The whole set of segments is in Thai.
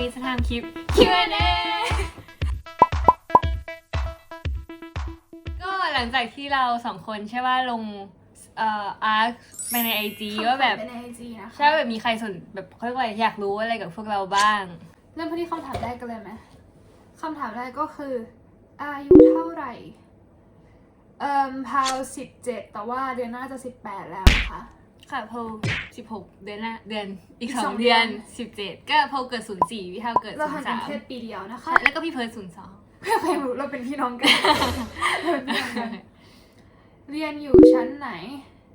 นี้จะทำคลิป Q&A ก็หลังจากที่เราสองคนใช่ว่าลงเอ่ออาร์ไปในไอจีว่าแบบเป็นในไอจีนะคะใช่แบบมีใครสนแบบเขาเรียกว่าอะไรอยากรู้อะไรกับพวกเราบ้าง เริ่มที่คำถามแรกกันเลยไหมคำถามแรกก็คือ อายุเท่าไหร่ เอ่มพาวสิบเจ็ดแต่ว่าเดือนหน้าจะสิบแปดแล้วนะคะ ค่ะโพสิบหกเดือนหน้าเดือนอีกอีกสสอองงเดือนเดือนสิบเจ็ดก็โพเกิดศูนย์สี่พี่เท่าเกิดเราศูนห่างย์กัสานมแค่ปีเดียวนะคะแล้วก็พี่เพิร์ดศูนย์สองเพื่อใครรู้เราเป็นพี่น้องกันเราเป็นพี่น้องกัน เรียนอยู่ชั้นไหน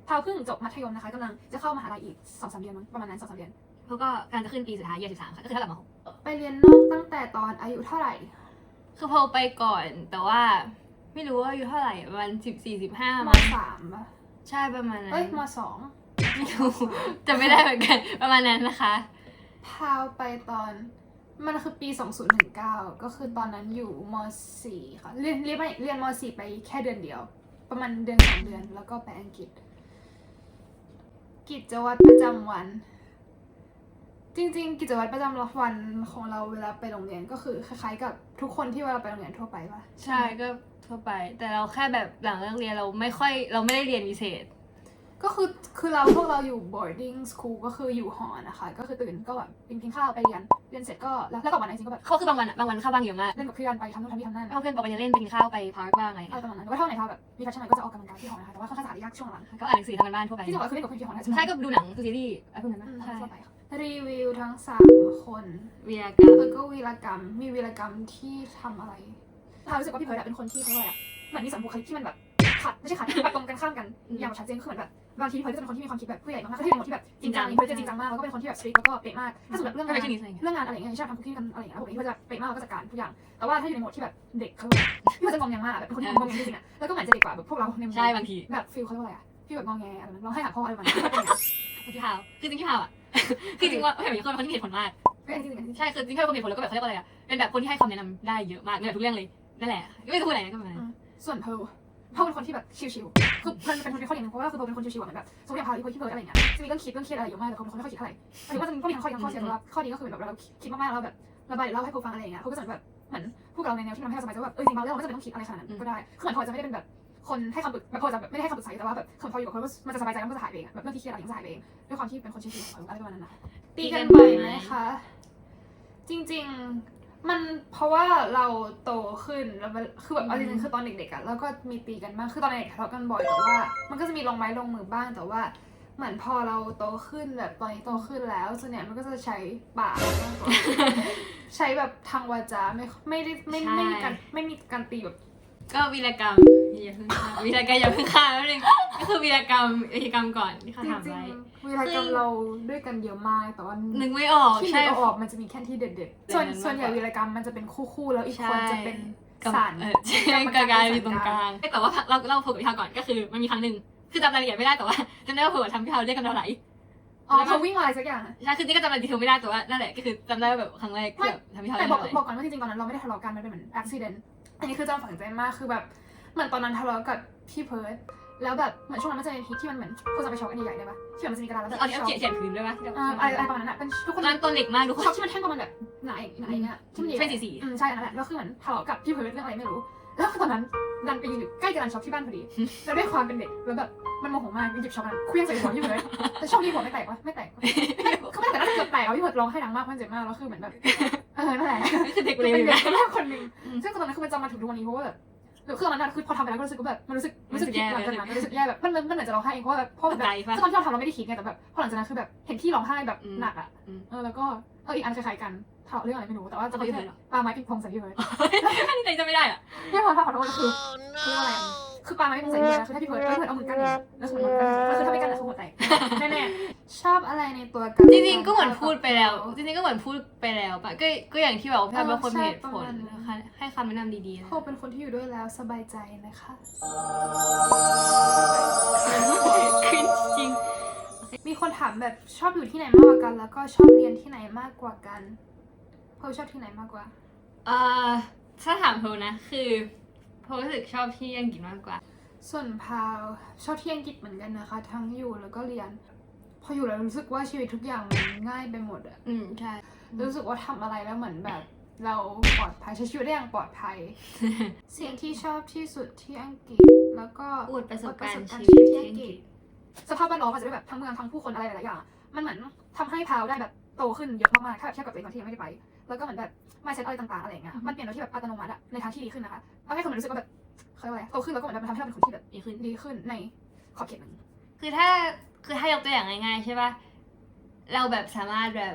พาวเพิ่งจบมัธยมนะคะกำลังจะเข้ามหาลัยอีกสองสามเดือนมั้งประมาณนั้นสองสามเดือนเขาก็กำลังจะขึ้นปีสุดท้ายเยียสิบสามค่ะก็คือเท่ากับมหกไปเรียนนอกตั้งแต่ตอนอายุเท่าไหร่ คือโพไปก่อนแต่ว่าไม่รู้ว่าอายุเท่าไหร่ประมาณสิบสี่สิบห้ามมมั้งสามปะใช่ประมาณนั้น เอ้ยมสองไม่รู้ จะไม่ได้เหมือนกันประมาณนั้นนะคะ พาวไปตอนมันคือปี 2019 ก็คือตอนนั้นอยู่ม .4 ค่ะ เรียนเรียนไม่เรียนม .4 ไปแค่เดือนเดียว ประมาณเดือนสองเดือน แล้วก็ไปอังกฤษ กิจวัตรประจำวัน จริง ๆ กิจวัตรประจำวันของเราเวลาไปโรงเรียนก็คือคล้ายๆกับทุกคนที่เวลาไปโรงเรียนทั่วไปปะใช่ก็ทั่วไป แต่เราแค่แบบหลังเลิกเรียนเราไม่ค่อยเราไม่ได้เรียนพิเศษ ก็คือคือเราพวกเราอยู่ boarding school ก็คืออยู่หอนะคะ ก็คือตื่นก็แบบกินกินข้าวไปเรียนเรียนเสร็จก็แล้วแล้วกลับวันไหนจริงก็แบบเขาคือบางวันอะบางวันเข้าบ้างเยอะมากเล่นกับเพื่อนไปทำนู่นทำนี่ทำนั่นเอาเพื่อนบอกไปเล่นไปกินข้าวไปพาร์คบ้างอะไรอย่างอะไรเงี้ยประมาณนั้นแต่ว่าเท่าไหร่คะแบบมีแฟชั่นอะไรก็จะออกกำลังกายที่หอนะคะแต่ว่าค่อนข้างสะอาดยากช่วงหลังก็อ่านหนังสือทำกันบ้านทั่วไปที่จะบอกว่าคือเล่นกับคนที่หอนะใช่ก็ดูหนังดูซีรีส์อะไรพวกนั้นนะอืมใช่ทั่วไปค่ะรีวิวทั้งสามคนวีรกรรมแล้วก็วีรกรรมมีวีรกรรมที่ทำอะไรเรารู้สึกว่าพี่เพิร์ดอะเป็นคนที่เขาเรียกว่าอะไรอะเหมือนมีสัมบุคลิกที่มันแบบขัดไม่ใช่ขัดแบบตรงกันข้ามกันอย่างชัดเจนคือเหมือนแบบ บางทีพี่เพิร์ดก็จะเป็นคนที่มีความคิดแบบผู้ใหญ่มากๆคือที่เป็นคนที่แบบจริงจังพี่เพิร์ดจะจริงจังมากแล้วก็เป็นคนที่แบบสตรีทแล้วก็เป๊ะมากถ้าสมมติเรื่องก็งาเป็นนชนิดอะไรเงี้ยเรื่องงานอะไรอย่างเงี้ยชอบทำคุกกี้กันอะไรอย่างเงี้ยผมเองก็จะเป๊ะมากแล้วก็จัดการทุกอย่าง แต่ว่าถ้าอยู่ในโหมดที่แบบเด็กเขาพี่ก็จะงองแงมากแบบเป็นคนที่งองแงจริงๆอะแล้วก็เหมือนจะเด็กกว่าแบบพวกเราในมุมใช่บางทีแบบฟิลเขาเรียกว่าอะไรอะพี่แบบงองแงอะไรแบบนั้นเราให้หาพ่ออะไรประมาณนั้นเป็นอย่างนั้นพี่พาวคือจริงพี่พาวอะคือจริงว่าเห็นเป็นคนเป็นคนที่เหตุผลมากเฮ้ยจริงๆจริงใช่คือจริงๆพี่เป็นคนเหตุผลแล้วก็แบบเขาเรียกว่าอะไรอะเป็นแบบคนที่ให้คำแนะนำได้เยอะมากในแบบทุกเรื่องเลยนั่นแหละไม่รู้จะพูดอะไรนะก็ประมาณนั้นๆส่วนเพร์ล เพร์ลเป็นคนที่แบบชิวๆคือมันเป็นคนที่ข้อดีนึงเพราะว่าคือเพร์ลเป็นคนชิวๆอะเหมือนแบบสมมติอย่างพาวอีพที่เพิร์ดอะไรเงี้ยจะมีเรื่องคิดเรื่องเครียดอะไรเยอะมากแต่เพร์ลเป็นคนไม่ค่อยคิดเท่าไหร่หมายถึงว่าจะมีก็มีทั้งข้อดีทั้งข้อเสียแต่ว่าข้อดีก็คือแบบเราคิดมากๆแล้วแบบระบายเล่าให้เพร์ลฟังอะไรเงี้ยเพร์ลก็จะแบบเหมือนพวกเราในแนวที่ทำให้เราสบายใจว่าแบบเออจริงๆบาเรื่องเราไม่จำเป็นต้องคิดอะไรขนาดนั้นก็ได้คือเหมือนพอจะไม่ได้เป็นแบบคนให้คำปรึกแบบพอจะแบบไม่ได้ให้คำปรึกษาแต่ว่าแบบคนพออยู่กับคนก็มันจะสบายใจแล้วมันก็จะหายไปเองแบบเรื่องที่เครียดอะไรมันก็จะหายไปเองด้วยความที่เป็นคนชิวๆอะไรประมาณนั้นนะตีกันบ่อยไหมคะจริง ๆ มันเพราะว่าเราโตขึ้นแล้วมันคือแบบเอาจริงๆคือตอนเด็กๆอะแล้วก็มีตีกันบ้างคือตอนเด็กทะเลาะกันบ่อยแต่ว่า มันก็จะมีลงไม้ลงมือบ้างแต่ว่าเหมือนพอเราโตขึ้นแบบตอนนี้โตขึ้นแล้วส่วนใหญ่มันก็จะใช้ปากมากกว่าใช้แบบทางวาจาไม่ไม่ได้ไม่ไม่มีการไม่มีการตีแบบก็วีรกรรม อย่าเพิ่งฆ่าวีรกรรมอย่าเพิ่งฆ่าแป๊บนึงก็คือวีรกรรมวีรกรรมก่อนที่เขาจถามริงไว้ๆเวลากรรมเราด้วยกันเยอะมาก แต่ว่านึกไม่ออกที่ใช่นึกเอาออกมันจะมีแค่ที่เด็ดๆ ส่วนเด็ดๆส่วนใหญ่มากกว่าวีรกรรมมันจะเป็นคู่ๆ แล้วอีกคนใช่ จะเป็นกับสาร เออใช่กลางๆอยู่ตรงกลางแต่ว่าเราเราพูดกับพี่พาวก่อนก็คือมันมีครั้งหนึ่งคือจำรายละเอียดไม่ได้แต่ว่าจำได้ว่าพูดกับทำพี่พาวเรียกกันเราไหลอ๋อเขาวิ่งมาอะไรสักอย่างอะใช่คือนี่ก็จำรายละเอียดไม่ได้แต่ว่านั่นแหละก็คือจำได้ว่าแบบครั้งแรกที่แบบทำพี่พาวแต่เรียกบอกเราไหลบอกก่อนว่าจริงๆตอนนั้นเราไม่ได้ทะเลาะกันมันเป็นเหมือนอุบิเหตุอันนี้คือจำฝังใจมากคือแบบ เหมือนตอนนั้นทะเลาะกับพี่เพิร์ดแล้วแบบเหมือนช่วงนั้นมันจะมีพีคที่มันเหมือนคนจะไปช็อปกันใหญ่ๆได้ปะที่แบบมันจะมีกระดาษแล้วแบบเอาเดี๋ยวช็อปเขียนเขียนพื้นด้วยปะที่เราอ่าอะไรอะไรประมาณนั้นอะเป็นทุกคนตอนต้นเด็กมากทุกคช็อนปที่มันแท่งประมาณแบบไหนไหนเนี่ยที่มันใหญ่ๆเป็นสีๆอืมใช่อันนั่นแหละแล้วคือเหมือนทะเลาะกับพี่เพิร์ดเรื่องอะไรไม่รู้ แล้วคือตอนนั้นดันไปยืนอยู่ใกล้กับร้านช็อปที่บ้านพอดีแล้วด้วยความเป็นเด็กแล้วแบบมันโมโหมากมันหยิบช็อปนั้นเคลื่องใส่หัวพี่เพิร์ดแต่โชคดีหัวไม่แตกวะไม่แตกวะเขาไม่แตกแต่น่าจะเกือบแตกอะพี่เพิร์ดร้องไห้ดังมากมันเจ็บมากแล้วคือเหมือนแบบเออนั่นแหละคือเด็กเป็เร็นวอยู่เด็นะกแรกคนหนึ่งซึ่งตอนนั้นคือมันจำมาถึงทุกวันนี้เพราะว่าแบบ คือตอนนั้นอะคือพอทำไปแล้วก็รู้สึกว่าแบบมันรู้สึกรู้สึกผิดหลังจากนั้นรู้สึกแย่แบบมันมันเหมือนจะร้องไห้เองเพราะว่าแบบเพราะแบบใจปะคือตอนที่เราทำเราไม่ได้คิดไงแต่แบบพอหลังจากนั้นคือแบบเห็นพี่ร้องไห้แบบอืมหนักอะอืมเออแล้วก็เอออีกอันคล้ายๆกันทะเลาะเรื่องอะไรไม่รู้แต่ว่าจะเขาไม่อยู่ใช่ไหนหรอปาไม้ปิงปองใส่พี่เบิร์ดนี่ใจจะไม่ได้อะพี่พอถ้าขอโทษก็คือคือว่าอะไรอะคือปาไม้ปิงปองใส่พี่เบิร์ดนะคือถ้าพี่เบิร์ดพี่เบิร์ดเอามือกั้นอย่างเงี้ยแล้วคือมันกั้นแล้วคือถ้าไม่กั้นอะคือหัวแตก แน่ๆชอบอะไรในตัวกันจริงๆก็เหมือนพูดไปแล้ว จริงๆก็เหมือนพูดไปแล้วปะก็ก็อย่างที่บอกว่าพี่พาวเป็นคนมีเหตุผลนะคะให้คำแนะนำดีๆนะโคเป็นคนที่อยู่ด้วยแล้วสบายใจนะคะขึ้นจริง มีคนถามแบบชอบอยู่ที่ไหนมากกว่ากัน แล้วก็ชอบเรียนที่ไหนมากกว่ากันเพราชอบที่ไหนมากกว่าเอ่อถ้าถามโพนะคือโพรู้สึกชอบที่อังกฤษมากกว่า ส่วนพาวชอบที่อังกฤษเหมือนกันนะคะ ทั้งอยู่แล้วก็เรียนพพออยู่แล้วรู้สึกว่าชีวิตทุกอย่างมันง่ายไปหมดอะอืมใช่รู้สึกว่าทำอะไรแล้วเหมือนแบบ เราปลอดภัยใช้ชีวิตได้อย่างปลอดภัยสิ่งที่ชอบที่สุดที่อังกฤษแล้วก็อวดประสบการณ์อวดชีวิตที่ที่อัอังงกกฤฤษษสภาพแวดล้อมอาจจะด้วยแบบทั้งเมืองทั้งผู้คนอะไรหลายๆอย่างมันเหมือนทำให้พาวได้แบบโตขึ้นเยอะมากๆถ้าแบบเทียบกับตัวเองตอนที่ยังไม่ได้ไป แล้วก็เหมือนแบบไม่เซ็ตอะไรต่างๆอะไรอย่างเงี้ยมันเปลี่ยนโดยที่แบบอัตโนมัติอะในทางที่ดีขึ้นนะคะทำให้คนมันรู้สึกว่าแบบ เขาเรียกว่าอะไรโตขึ้นแล้วก็เหมือนแบบมันทำให้เราเป็นคนที่แบบดีขึ้น ดีขึ้นในขอบเขตหนึ่งคือถ้าคือถ้ายกตัวอย่างง่ายๆใช่ป่ะเราแบบสามารถแบบ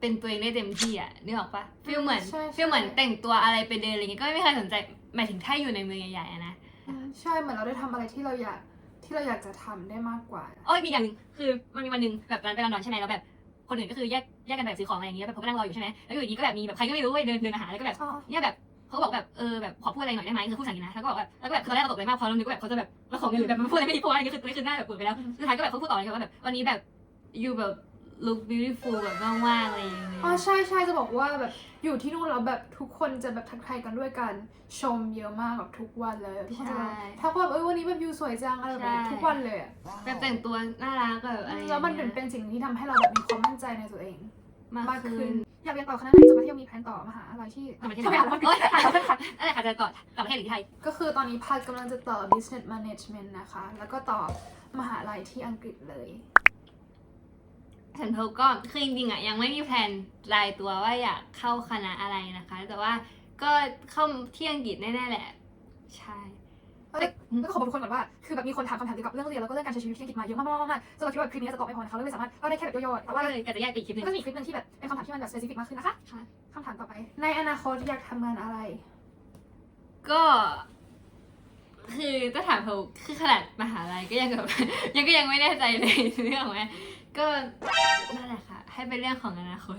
เป็นตัวเองได้เต็มที่อะนึกออกปะฟีลเหมือนใช่ใช่ฟีลเหมือนแต่งตัวอะไรไปเดินอะไรเงี้ยก็ไม่มีใครสนใจหมายถึงถ้าอยู่ในเมืองใหญ่ๆอะนะอืมใช่เหมือนเราได้ทำอะไรที่เราอยากที่เราอยากจะทำได้มากกว่าอ้อยมีอย่างหนึ่งคือมันมีวันหนึ่งแบบเราไปลอนดอนใช่ไหมแล้วแบบคนอื่นก็คือแยกแยกกันแบบซื้อของอะไรอย่างเงี้ยแบบเขาก็นั่งรออยู่ใช่ไหมแล้วอยู่ดีก็แบบมีแบบใครก็ไม่รู้เว้ยเดินเดินมาหาแล้วก็แบบอ๋อเนี่ยแบบ เขาก็บอกแบบเออแบบขอพูดอะไรหน่อยได้ไหมคือพูดภาษาอังกฤษนะแล้วก็บอกแบบแล้วก็แบบคือตอนแรกเราตกใจมากเพราะเรานึกว่าแบบเขาจะแบบมาขอเงินหรือแบบมาพูดอะไรไม่ดีพูดอะไรอย่างเงี้ยคือคือหน้าแบบเปิดไปแล้วสุดท้ายก็แบบเขาพูดต่อเลยว่าแบบวันนี้แบบ you แบบ look beautiful แบบมากๆอะไรอย่างเงี้ยอ๋อใช่ใช่จะบอกว่าแบบอยู่ที่นู่นแล้วแบบทุกคนจะแบบทักทายกันด้วยการชมเยอะมากแบบทุกวันเลยทุกคนจะแบบใช่ทักว่าแบบเออวันนี้แบบยูสวยจังอะไรแบบนี้ใช่ทุกวันเลยอะแบบแต่งตัวน่ารักแบบอะไรอย่างแล้วมันเงี้ยเป็นสิ่งที่ทำให้เราแบบมีความมั่นใจในตัวเอง มากมากขึ้ขึ้นน อยากเรียนต่อคณะไหนจบมาเที่ยวมีแผนต่อมหาอะไรที่ต่างประเทศทำไมอ่านแล้วมันโอ๊ยอ่านแล้วมันขัดอะไรค่ะจะก่อนต่างประเทศหรือที่ไทย ก็คือตอนนี้พัดกำลังจะต่อ business management นะคะ แล้วก็ต่อมหาลัยที่อังกฤษเลย ฉันพบก็คือจริงๆอะยังไม่มีแพลนรายตัวว่าอยากเข้าคณะอะไรนะคะ แต่ว่าก็เข้าที่อังกฤษแน่ๆแหละ ใช่ ก็ขอบคุณทุกคนก่อนว่าคือแบบมีคนถามคำถามเกี่ยวกับเรื่องเรียนแล้วก็เรื่องการใช้ชีวิตที่อังกฤษมาเยอะมากๆมากๆจนเราคิดว่าคลิปนี้จะตอบไม่พอนะคะเราเลยสามารถเราได้แค่แบบย่อๆแต่แต่ว่าว่าเลยก็จะแยกไปอีกคลิปหนึงก็จะมีคลิปหนึงที่แบบเป็นคำถามที่มันแบบ specific มากขึ้นนะคะค่ะคำถามต่อไป ในอนาคตอยากทำงานอะไร ก็ คือถ้าถามเขาคือขนาดมหาลัยก็ยังแบบ ยังก็ยังไม่แน่ใจเลยเรื่องไหมก็นั่นแหละค่ะ ให้เป็นเรื่องของอนาคต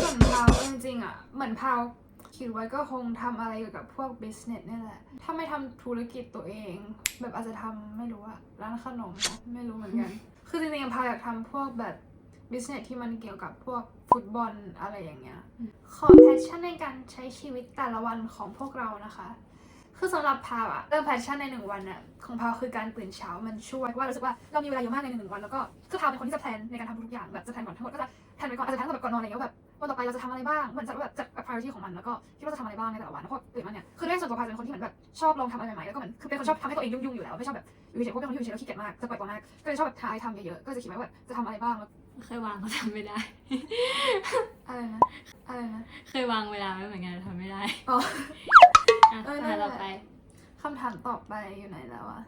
ส่วนพาวจริงๆอะเหมือนพาว คิดไว้ก็คงทำอะไรเกี่ยวกับพวก business นี่แหละ ถ้าไม่ทำธุรกิจตัวเอง แบบอาจจะทำไม่รู้อะร้านขนมนะไม่รู้เหมือนกัน คือจริงๆพาอยากทำพวกแบบ business ที่มันเกี่ยวกับพวกฟุตบอลอะไรอย่างเงี้ย ขอแพชชั่นในการใช้ชีวิตแต่ละวันของพวกเรานะคะ คือสำหรับพาวอะเริ่มแพชชั่นในหนึ่งวันอะของพาวคือการตื่นเช้ามันช่วยว่ารู้สึกว่าเรามีเวลาเยอะมากในหนึ่งวันแล้วก็คือพาวเป็นคนที่จะแพลนในการทำทุกๆอย่างแบบจะแพลนก่อนทั้งหมดก็จะแพลนไว้ก่อนอาจจะแพลนตั้งแต่แบบก่อนนอนอะไรเงี้ยแบบ วันต่อไปเราจะทำอะไรบ้างเหมือนจะแบบจัด priority ของมันแล้วก็คิดว่าจะทำอะไรบ้างในแต่ละวันแล้วพอตื่นมาเนี่ยคือด้วยส่วนตัวพาวเป็นคนที่เหมือนแบบชอบลองทำอะไรใหม่ๆแล้วก็เหมือนคือเป็นคนชอบทำให้ตัวเองยุ่งๆอยู่แล้วไม่ชอบแบบอยู่เฉยๆเพราะเป็นคนที่อยู่เฉยๆแล้วขี้เกียจมากจะปล่อยตัวมากก็เลยชอบแบบหาอะไรทำเยอะๆก็จะคิดไว้ว่าจะทำอะไรบ้างแล้วเคยวางก็ทำไม่ได้ อะไรนะอะไรนะเคยวางเวลาไว้เหมือนกันแต่ทำไม่ได้อ๋อ อะเออมานั่นแหละต่อไป คำถามต่อไปอยู่ไหนแล้วอะ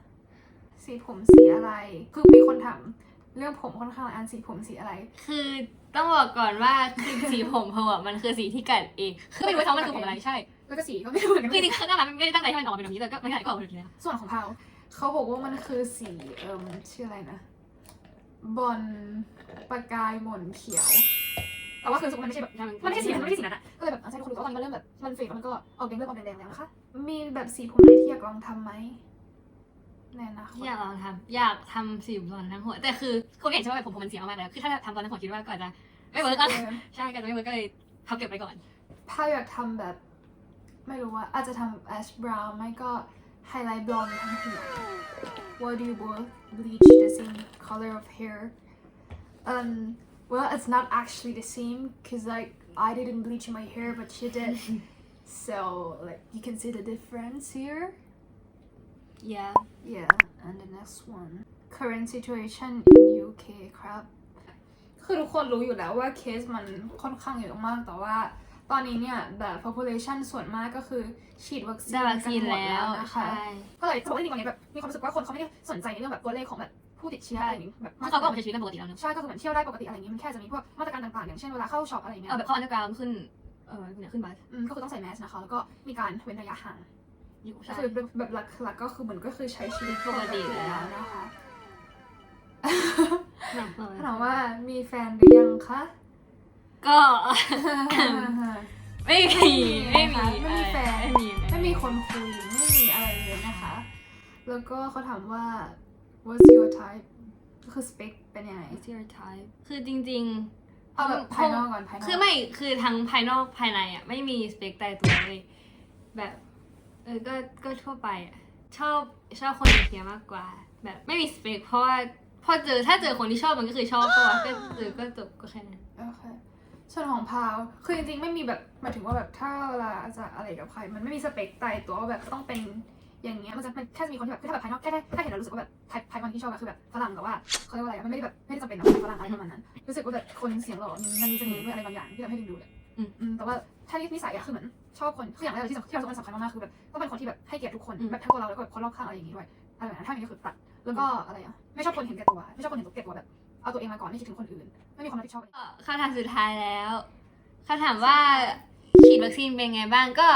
สีผมสีอะไร คือมีคนถามเรื่องผมค่อนข้างหลายอันสีผมสีอะไร คือ ต้องบอกก่อนว่าคือสีผมเพราะว่ามันคือสีที่กัดเองคือไม่รู้ว่ามันคือผมอะไรใช่แล้วก็สีก็ไม่รู้เหมือนกันคือจริงๆข้างหน้ามันไม่ได้ตั้งใจให้มันออกมาเป็นแบบนี้แต่ก็มันกัดก็ออกมาแบบนี้แล้วส่วนของพาวเขาบอกว่ามันคือสีเอิมชื่ออะไรนะบอลประกายหม่นเขียว แต่ว่าคือรู้สึกว่ามันไม่ใช่แบบมันไม่ใช่สีนั้นมันไม่ใช่สีนั้นอะก็เลยแบบอะใช่ทุกคนรู้ว่าตอนนี้มันเริ่มแบบมันเฟดแล้วมันก็ออกแดงเริ่มออกแดงๆแล้วนะคะมีแบบสีผมไหนที่อยากลองทำไหม แน่นะอยากลองทำอยากทำสีบลอนด์ทั้งหัว แต่คือคนเห็นใช่ไหมว่าผมผมมันเสียมากแล้วคือถ้าทำตอนนั้นผมคิดว่าก็อาจจะไม่เวิร์กอะใช่ก็จะไม่เวิร์กก็เลยเขาเก็บไปก่อนพาวอยากทำแบบ ไม่รู้ว่าอาจจะทำ ash brown ไม่ก็ highlight blonde ทั้งหัว Why do you both bleach the same color of hair um well it's not actually the same because like I didn't bleach my hair but she did so like you can see the difference here yeah Yeah, and the next one current situation in UK ครับ คือทุกคนรู้อยู่แล้วว่าเคสมันค่อนข้างเยอะมากแต่ว่าตอนนี้เนี่ยแบบ population ส่วนมากก็คือฉีดวัคซีนได้วัคซีนกัหมดแล้วนะคะ ใช่ก็เลยจะบอกว่าจริงๆตอนนี้แบบมีความรู้สึกว่าคนเขาไม่ได้สนใจในเรื่องแบบตัวเลขของแบบผู้ติดเชื้ออะไรอย่างงี้แบบเพราะเขาก็ออกไปใช้ชีวิตกันปกติแล้วเนอะใช่ก็คือเหมือนเที่ยวได้ปกติอะไรอย่างงี้มันแค่จะมีพวกมาตรการต่างๆ อย่างเช่นเวลาเข้าช็อปอะไรอย่างเงี้ยเอาแบบเข้าอันเดอร์กราวขึ้น เออเนี่ยขึ้นบัส อืมก็คือต้องใส่แมสนะคะแล้วก็มีการเว้นระยะห่าง อยู่ก็ใช่คือแบบหลักๆก็คือเหมือนก็คือใช้ชีวิตปกติแล้วนะคะหนักเลยถามว่ามีแฟนหรือยังคะก็ ไม่มี ไม่มีไม่มีแฟนไม่มีไม่มีคนคุยไม่มีอะไรเลยนะคะ แล้วก็เขาถามว่า what's your type ก็คือสเปคเป็นยังไง What's your type คือจริงๆเอาแบบภายนอกก่อนภายนอกคือไม่คือทั้งภายนอกภายในอะไม่มีสเปคตายตัวเลยแบบเออก็ก็ทั่วไปอะชอบชอบคนเอเชียมากกว่า แบบไม่มีสเปคเพราะว่าพอเจอถ้าเจอคนที่ชอบมันก็คือชอบก็ว่าก็เจอก็จบก็แค่นั้น โอเคส่วนของพาวคือจริงๆไม่มีแบบหมายถึงว่าแบบถ้าเวลาจะอะไรกับใคร มันไม่มีสเปคตายตัวว่าแบบต้องเป็นอย่างเงี้ยมันจะมันแค่จะมีคนที่แบบคือถ้าแบบภายนอกแค่ได้แค่เห็นแล้วรู้สึกว่าแบบไทป์ไทป์วันที่ชอบก็คือแบบฝรั่งแต่ว่าเขาเรียกว่าอะไรอะมันไม่ได้แบบไม่ได้จำเป็นต้องเป็นฝรั่งอะไรประมาณนั้นรู้สึกว่าแบบคนเสียงหล่อมันมันมีเสน่ห์ด้วยอะไรบางอย่างที่ทำให้ดึงดูดอะอืม อืมแต่ว่าถ้านิสัยอะคือเหมือน ชอบคนคืออย่างแรกเลยที่สำที่เราสำคัญมากๆคือแบบต้องเป็นคนที่แบบให้เกียรติทุกคนแบบทั้งตัวเราแล้วก็แบบคนรอบข้างอะไรอย่างงี้ด้วยอะไรแบบนั้นถ้าอย่างนี้ก็คือตัดแล้วก็อะไรอะไม่ชอบคนเห็นแก่ตัวไม่ชอบคนเห็นตัวแก่ตัวแบบเอาตัวเองมาก่อนไม่คิดถึงคนอื่น ไม่มีความรับผิดชอบก็คำถามสุดท้ายแล้วคำถามว่าฉีดวัคซีนเป็นไงบ้างก็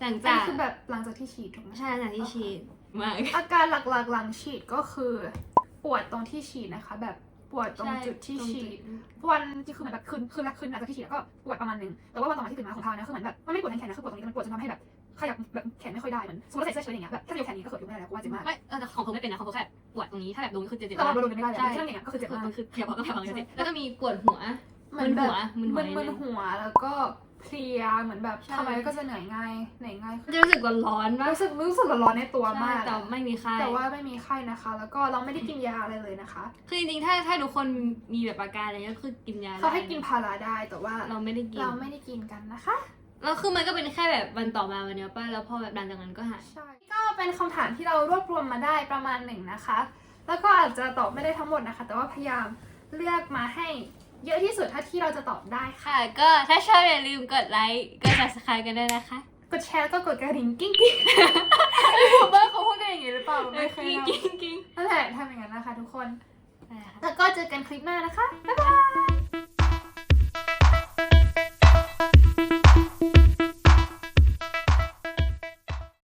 หลังอันจากนี้คือแบบหลังจากที่ฉีดถูกไหมใช่หลังจากที่ฉีดมากอาการหลักๆหลังฉีดก็คือ ปวดตรงที่ฉีดนะคะ แบบ ปวดตรงจุดที่ฉีดวันที่คือเหมือนแบบคืนคืนแรกคืนหลังจากที่ฉีดแล้วก็ปวดประมาณนึงแต่ว่าวันต่อมาที่ตื่นมาของพาวเนี่ยคือเหมือนแบบมันไม่ปวดทั้งแขนนะคือปวดตรงนี้มันปวดจนทำให้แบบขยับแบบแขนไม่ค่อยได้เหมือนสมมติเราใส่เสื้อเชิ้ตอย่างเงี้ยแบบถ้าเรายกแขนนี้ก็เขินอยู่ไม่ได้แล้วเพราะว่าเจ็บมากไม่เออแต่ของเขาไม่เป็นนะของเขาแค่ปวดตรงนี้ถ้าแบบโดนก็คือเจ็บแต่มากเราโดนไม่ได้เลยใช่แค่นั้นเองอะก็คือเจ็บมากมันคือเพียบก็เพียบเจ็บแล้วก็มีปวดหัวเหมือนแบบมึนหัวมึมึนนหัวมึนหัวแล้วก็ เพลียเหมือนแบบใช่ ทำอะไรก็จะเหนื่อยง่ายเหนื่อยง่ายจะรู้สึกร้อนๆมากรู้สึกรู้สึกร้อนในตัวมาก แต่ไม่มีไข้ แต่ว่าไม่มีไข้นะคะ แล้วก็เราไม่ได้กินยาอะไรเลยนะคะ คือจริงๆ ถ้าถ้าทุกคนมีแบบอาการอะไรก็คือกินยาเขาให้ได้กินพาราได้แต่ว่าเราไม่ได้กิน เราไม่ได้กินกันนะคะ แล้วคือมันก็เป็นแค่แบบวันต่อมาวันเดียวป่ะ แล้วพอแบบหลังจากนั้นก็หาย ใช่ก็เป็นคำถามที่เรารวบรวมมาได้ประมาณหนึ่งนะคะ แล้วก็อาจจะตอบไม่ได้ทั้งหมดนะคะ แต่ว่าพยายามเลือกมาให้ เยอะที่สุดเท่าที่เราจะตอบได้ค่ะ ค่ะ ก็ถ้าชอบอย่าลืมกดไลค์กด subscribe กันด้วยนะคะกดแชร์แล้วก็กดกระดิ่งกิ้งกิ้งผมว่าเขาพูดกันอย่างนี้หรือเปล่าไม่เคยกิ้งทกิ้งกิ้งำนั่นแหละทำอย่างนั้นนะคะทุกคน ได้ค่ะ แล้วก็เจอกันคลิปหน้านะคะ บ๊ายบาย